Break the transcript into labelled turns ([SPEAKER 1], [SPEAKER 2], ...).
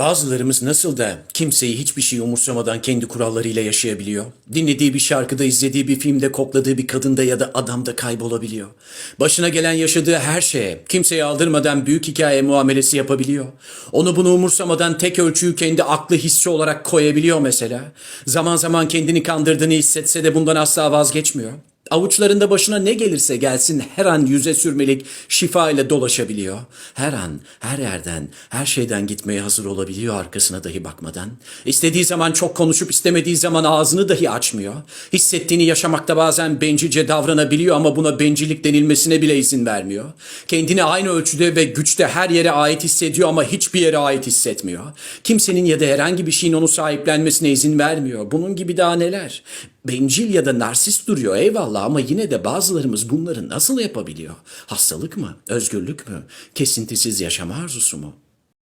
[SPEAKER 1] Bazılarımız nasıl da kimseyi hiçbir şey umursamadan kendi kurallarıyla yaşayabiliyor. Dinlediği bir şarkıda, izlediği bir filmde, kokladığı bir kadında ya da adamda kaybolabiliyor. Başına gelen yaşadığı her şeye, kimseye aldırmadan büyük hikaye muamelesi yapabiliyor. Onu bunu umursamadan tek ölçüyü kendi aklı hissi olarak koyabiliyor mesela. Zaman zaman kendini kandırdığını hissetse de bundan asla vazgeçmiyor. Avuçlarında başına ne gelirse gelsin her an yüze sürmelik şifa ile dolaşabiliyor. Her an, her yerden, her şeyden gitmeye hazır olabiliyor arkasına dahi bakmadan. İstediği zaman çok konuşup istemediği zaman ağzını dahi açmıyor. Hissettiğini yaşamakta bazen bencilce davranabiliyor ama buna bencillik denilmesine bile izin vermiyor. Kendini aynı ölçüde ve güçte her yere ait hissediyor ama hiçbir yere ait hissetmiyor. Kimsenin ya da herhangi bir şeyin onu sahiplenmesine izin vermiyor. Bunun gibi daha neler? Bencil ya da narsist duruyor eyvallah ama yine de bazılarımız bunları nasıl yapabiliyor? Hastalık mı? Özgürlük mü? Kesintisiz yaşama arzusu mu?